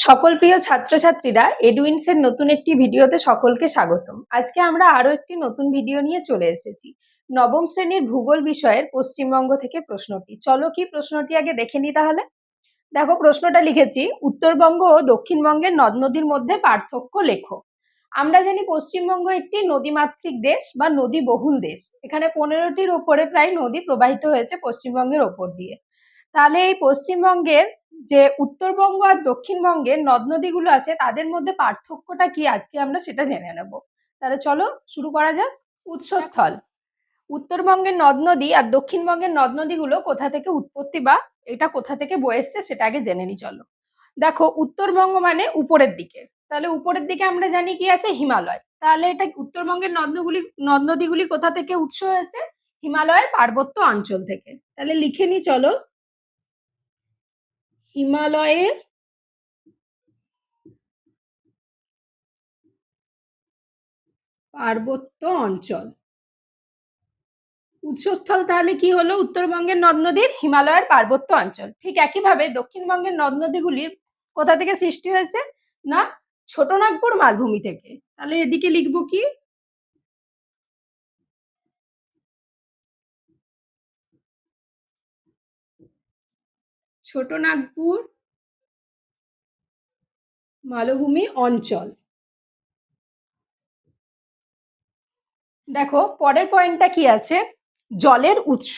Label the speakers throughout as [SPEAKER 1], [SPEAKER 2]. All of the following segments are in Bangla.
[SPEAKER 1] সকল প্রিয় ছাত্রছাত্রীরা এডুইনস এর নতুন একটি ভিডিওতে সকলকে স্বাগতম। আজকে আমরা আরও একটি নতুন ভিডিও নিয়ে চলে এসেছি। নবম শ্রেণির ভূগোল বিষয়ের পশ্চিমবঙ্গ থেকে প্রশ্নটি। চলো কি প্রশ্নটি আগে দেখে নি তাহলে? দেখো, প্রশ্নটা লিখেছি, উত্তরবঙ্গ ও দক্ষিণবঙ্গের নদ নদীর মধ্যে পার্থক্য লেখো। আমরা জানি পশ্চিমবঙ্গ একটি নদীমাতৃক দেশ বা নদী বহুল দেশ। এখানে পনেরোটির ওপরে প্রায় নদী প্রবাহিত হয়েছে পশ্চিমবঙ্গের ওপর দিয়ে। তাহলে এই পশ্চিমবঙ্গের যে উত্তরবঙ্গ আর দক্ষিণবঙ্গের নদ নদীগুলো আছে, তাদের মধ্যে পার্থক্যটা কি আজকে আমরা সেটা জেনে নেব। তাহলে চলো শুরু করা যাক। উৎসস্থল। উত্তরবঙ্গের নদ নদী আর দক্ষিণবঙ্গের নদ নদীগুলো কোথা থেকে উৎপত্তি বা এটা কোথা থেকে বয়ে সেটা আগে জেনে নি, চলো। দেখো, উত্তরবঙ্গ মানে উপরের দিকে। তাহলে উপরের দিকে আমরা জানি কি আছে? হিমালয়। তাহলে এটা উত্তরবঙ্গের নদ নদীগুলি নদ নদীগুলি কোথা থেকে উৎস হয়েছে? হিমালয়ের পার্বত্য অঞ্চল থেকে। তাহলে লিখে নি, চলো। হিমালয়ের পার্বত্য অঞ্চল। উৎসস্থল তাহলে কি হলো? উত্তরবঙ্গের নদ নদীর হিমালয়ের পার্বত্য অঞ্চল। ঠিক একইভাবে দক্ষিণবঙ্গের নদ নদীগুলির কোথা থেকে সৃষ্টি হয়েছে? না, ছোটনাগপুর মালভূমি থেকে। তাহলে এদিকে লিখব কি? ছোটনাগপুর মালভূমি, অঞ্চল। দেখো, পরের পয়েন্টটা কি আছে? জলের উৎস।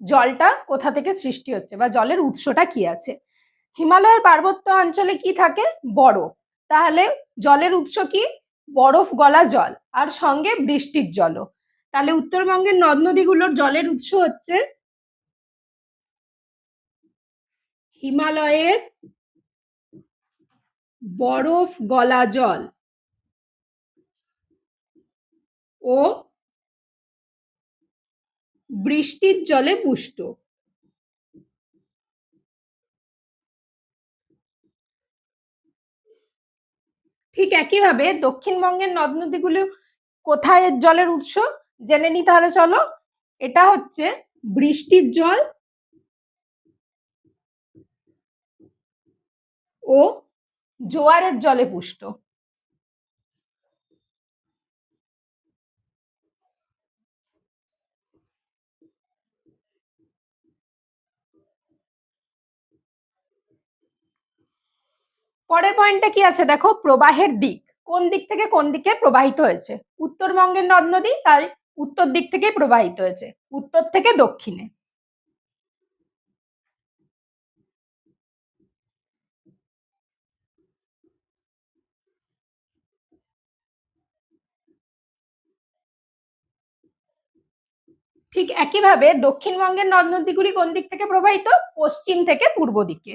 [SPEAKER 1] জলটা কোথা থেকে সৃষ্টি হচ্ছে বা জলের উৎসটা কি আছে? হিমালয়ের পার্বত্য অঞ্চলে কি থাকে? বরফ। তাহলে জলের উৎস কি? বরফ গলা জল। আর সঙ্গে বৃষ্টির জলও। তাহলে উত্তরবঙ্গের নদ নদীগুলোর জলের উৎস হচ্ছে হিমালয়ের বরফ গলা জল ও বৃষ্টির জলে পুষ্ট। ঠিক একইভাবে দক্ষিণবঙ্গের নদ নদীগুলো কোথায় জলের উৎস? জেনে নি তাহলে চলো। এটা হচ্ছে বৃষ্টির জল ও জোয়ারের জলে পুষ্ট। পরের পয়েন্টটা কি আছে দেখো? প্রবাহের দিক। কোন দিক থেকে কোন দিকে প্রবাহিত হয়েছে? উত্তরবঙ্গের নদ নদী তাই উত্তর দিক থেকে প্রবাহিত হয়েছে। উত্তর থেকে দক্ষিণে। ঠিক একইভাবে দক্ষিণবঙ্গের নদ নদীগুলি কোন দিক থেকে প্রবাহিত? পশ্চিম থেকে পূর্ব দিকে।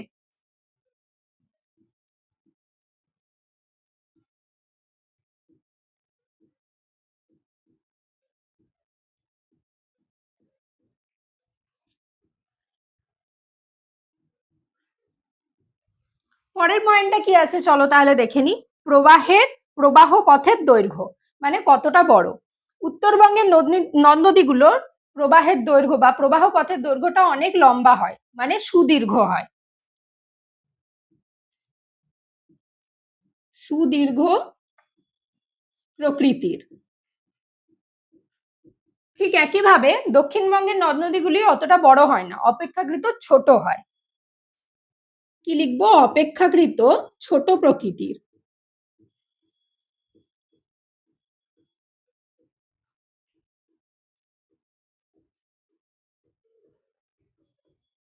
[SPEAKER 1] পরের পয়েন্টটা কি আছে? চলো তাহলে দেখে নি। প্রবাহের প্রবাহ পথের দৈর্ঘ্য মানে কতটা বড়? উত্তরবঙ্গের নদী নদ নদীগুলোর প্রবাহের দৈর্ঘ্য বা প্রবাহ পথের দৈর্ঘ্যটা অনেক লম্বা হয় মানে সুদীর্ঘ হয়। সুদীর্ঘ প্রকৃতির। ঠিক একইভাবে দক্ষিণবঙ্গের নদ নদীগুলি অতটা বড় হয় না, অপেক্ষাকৃত ছোট হয়। কি লিখব? অপেক্ষাকৃত ছোট প্রকৃতির।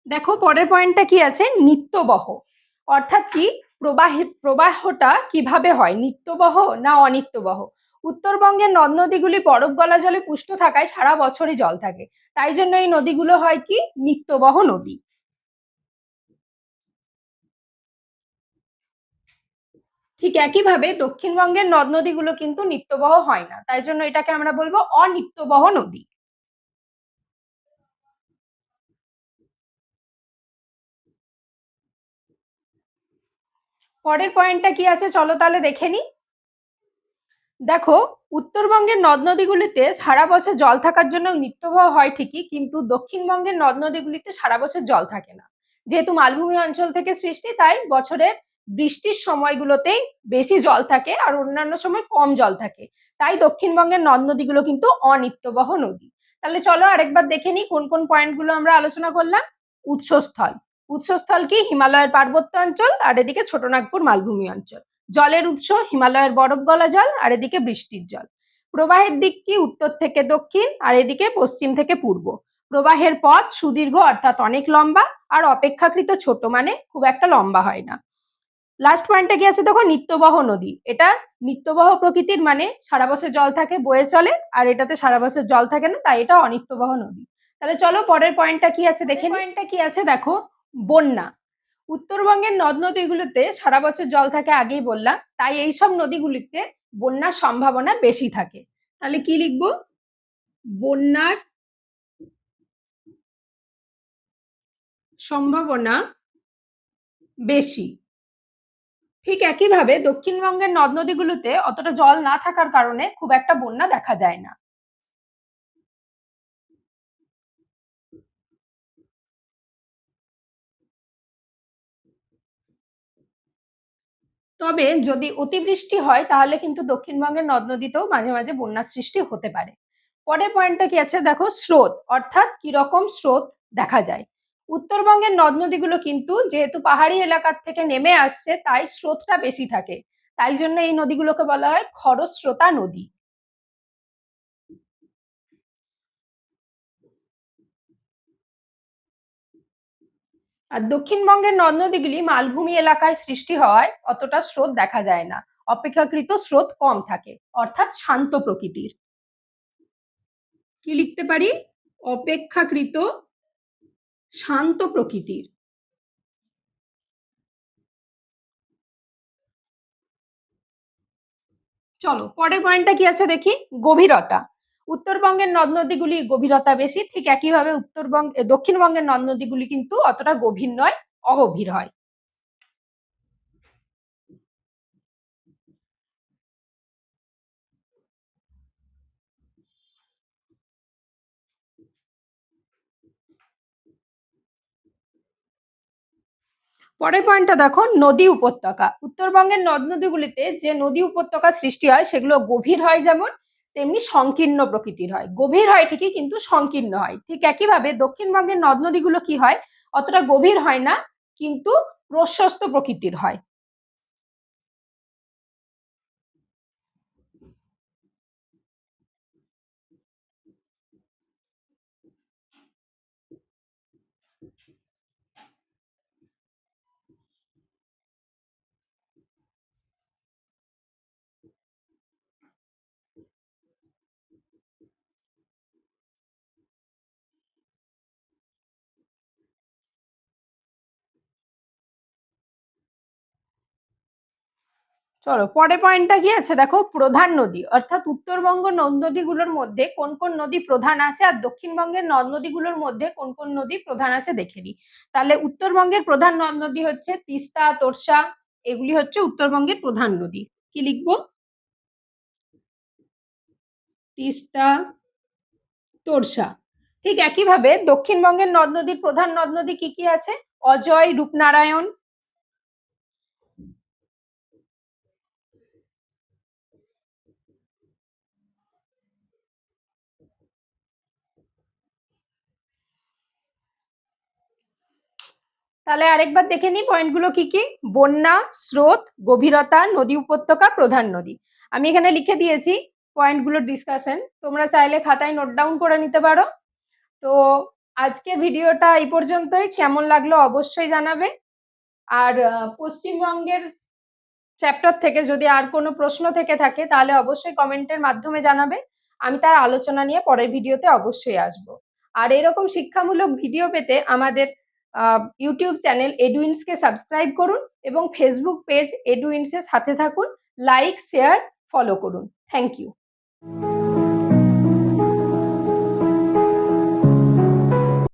[SPEAKER 1] দেখো, পরের পয়েন্টটা কি আছে? নিত্যবহ। অর্থাৎ কি? প্রবাহ, প্রবাহটা কীভাবে হয়? নিত্যবহ না অনিত্যবহ? উত্তরবঙ্গের নদ নদীগুলি বরফ গলা জলে পুষ্ট থাকায় সারা বছরই জল থাকে। তাই জন্য এই নদীগুলো হয় কি? নিত্যবহ নদী। ঠিক একইভাবে দক্ষিণবঙ্গের নদ নদীগুলো কিন্তু নিত্যবহ হয় না। তাই জন্য এটাকে আমরা বলব অনিত্যবহ নদী। পরের পয়েন্টটা কি আছে? চলো তাহলে দেখে নি দেখো, উত্তরবঙ্গের নদ নদীগুলিতে সারা বছর জল থাকার জন্য নিত্যবহ হয় ঠিকই, কিন্তু দক্ষিণবঙ্গের নদ নদীগুলিতে সারা বছর জল থাকে না। যেহেতু মালভূমি অঞ্চল থেকে সৃষ্টি, তাই বছরের বৃষ্টির সময়গুলোতেই বেশি জল থাকে আর অন্যান্য সময় কম জল থাকে। তাই দক্ষিণবঙ্গের নদ নদীগুলো কিন্তু অনিত্যবহ নদী। তাহলে চলো আরেকবার দেখে নিই কোন কোন পয়েন্টগুলো আমরা আলোচনা করলাম। উৎসস্থল। উৎসস্থল কি হিমালয়ের পার্বত্য অঞ্চল, আর এদিকে ছোটনাগপুর মালভূমি অঞ্চল। জলের উৎস হিমালয়ের বরফ গলা জল, আর এদিকে বৃষ্টির জল। প্রবাহের দিক কি উত্তর থেকে দক্ষিণ, আর এদিকে পশ্চিম থেকে পূর্ব। প্রবাহের পথ সুদীর্ঘ, অর্থাৎ অনেক লম্বা, আর অপেক্ষাকৃত ছোট মানে খুব একটা লম্বা হয় না। লাস্ট পয়েন্টে কি আছে দেখো? নিত্যবহ নদী। এটা নিত্যবহ প্রকৃতির মানে সারা বছর জল থাকে, বয়ে চলে, আর এটাতে সারা বছর জল থাকে না, তাই এটা অনিত্যবহ নদী। তাহলে চলো পরের পয়েন্টটা কি আছে দেখে পয়েন্টটা কি আছে দেখো? বন্যা। উত্তরবঙ্গের নদ নদীগুলোতে সারা বছর জল থাকে আগেই বললাম, তাই এই সব নদীগুলিতে বন্যার সম্ভাবনা বেশি থাকে। তাহলে কি লিখব? বন্যার সম্ভাবনা বেশি। ঠিক একইভাবে দক্ষিণবঙ্গের নদ নদীগুলোতে অতটা জল না থাকার কারণে খুব একটা বন্যা দেখা যায় না। তবে যদি অতিবৃষ্টি হয়, তাহলে কিন্তু দক্ষিণবঙ্গের নদ নদীতেও মাঝে মাঝে বন্যার সৃষ্টি হতে পারে। পরের পয়েন্টটা কি আছে? দেখো, স্রোত, অর্থাৎ কীরকম স্রোত দেখা যায়। উত্তরবঙ্গের নদ নদীগুলো কিন্তু যেহেতু পাহাড়ি এলাকার থেকে নেমে আসছে, তাই স্রোতটা বেশি থাকে। তাই জন্য এই নদীগুলোকে বলা হয় খরস্রোতা নদী। আর দক্ষিণবঙ্গের নদ নদীগুলি মালভূমি এলাকায় সৃষ্টি হওয়ায় অতটা স্রোত দেখা যায় না। অপেক্ষাকৃত স্রোত কম থাকে, অর্থাৎ শান্ত প্রকৃতির। কি লিখতে পারি? অপেক্ষাকৃত শান্ত প্রকৃতির। চলো, পরের পয়েন্টটা কি আছে দেখি? গভীরতা। উত্তরবঙ্গের নদ নদীগুলি গভীরতা বেশি, ঠিক একইভাবে উত্তরবঙ্গ দক্ষিণবঙ্গের নদ নদীগুলি কিন্তু অতটা গভীর নয়, অগভীর হয়। পরের পয়েন্টটা দেখো, নদী উপত্যকা। উত্তরবঙ্গের নদ নদীগুলিতে যে নদী উপত্যকা সৃষ্টি হয়, সেগুলো গভীর হয় যেমন তেমনি সংকীর্ণ প্রকৃতির হয়। গভীর হয় ঠিকই, কিন্তু সংকীর্ণ হয়। ঠিক একইভাবে দক্ষিণবঙ্গের নদ নদীগুলো কি হয়? অতটা গভীর হয় না, কিন্তু প্রশস্ত প্রকৃতির হয়। চলো পরে পয়েন্টটা কি আছে? দেখো, প্রধান নদী, অর্থাৎ উত্তরবঙ্গ নদ নদীগুলোর মধ্যে কোন কোন নদী প্রধান আছে আর দক্ষিণবঙ্গের নদ নদীগুলোর মধ্যে কোন কোন নদী প্রধান আছে দেখে নিই। তাহলে উত্তরবঙ্গের প্রধান নদ নদী হচ্ছে তিস্তা, তোরসা, এগুলি হচ্ছে উত্তরবঙ্গের প্রধান নদী। কি লিখব? তিস্তা, তোরসা। ঠিক একইভাবে দক্ষিণবঙ্গের নদ নদীর প্রধান নদ নদী কি কি আছে? অজয়, রূপনারায়ণ তাহলে আরেকবার দেখে নিই পয়েন্টগুলো কি কি? বন্যা, স্রোত, গভীরতা, নদী উপত্যকা, প্রধান নদী। আমি এখানে লিখে দিয়েছি পয়েন্টগুলোর ডিসকাশন তোমরা চাইলে খাতায় নোট ডাউন করে নিতে পারো। তো আজকে ভিডিওটা এই পর্যন্তই। কেমন লাগল অবশ্যই জানাবে। আর পশ্চিমবঙ্গের চ্যাপ্টার থেকে যদি আর কোনো প্রশ্ন থেকে থাকে, তাহলে অবশ্যই কমেন্টের মাধ্যমে জানাবে। আমি তার আলোচনা নিয়ে পরের ভিডিওতে অবশ্যই আসব। আর এরকম শিক্ষামূলক ভিডিও পেতে আমাদের ইউটিউব চ্যানেল এডুইন্সকে সাবস্ক্রাইব করুন এবং ফেসবুক পেজ এডুইন্সের সাথে থাকুন লাইক শেয়ার ফলো করুন। Thank you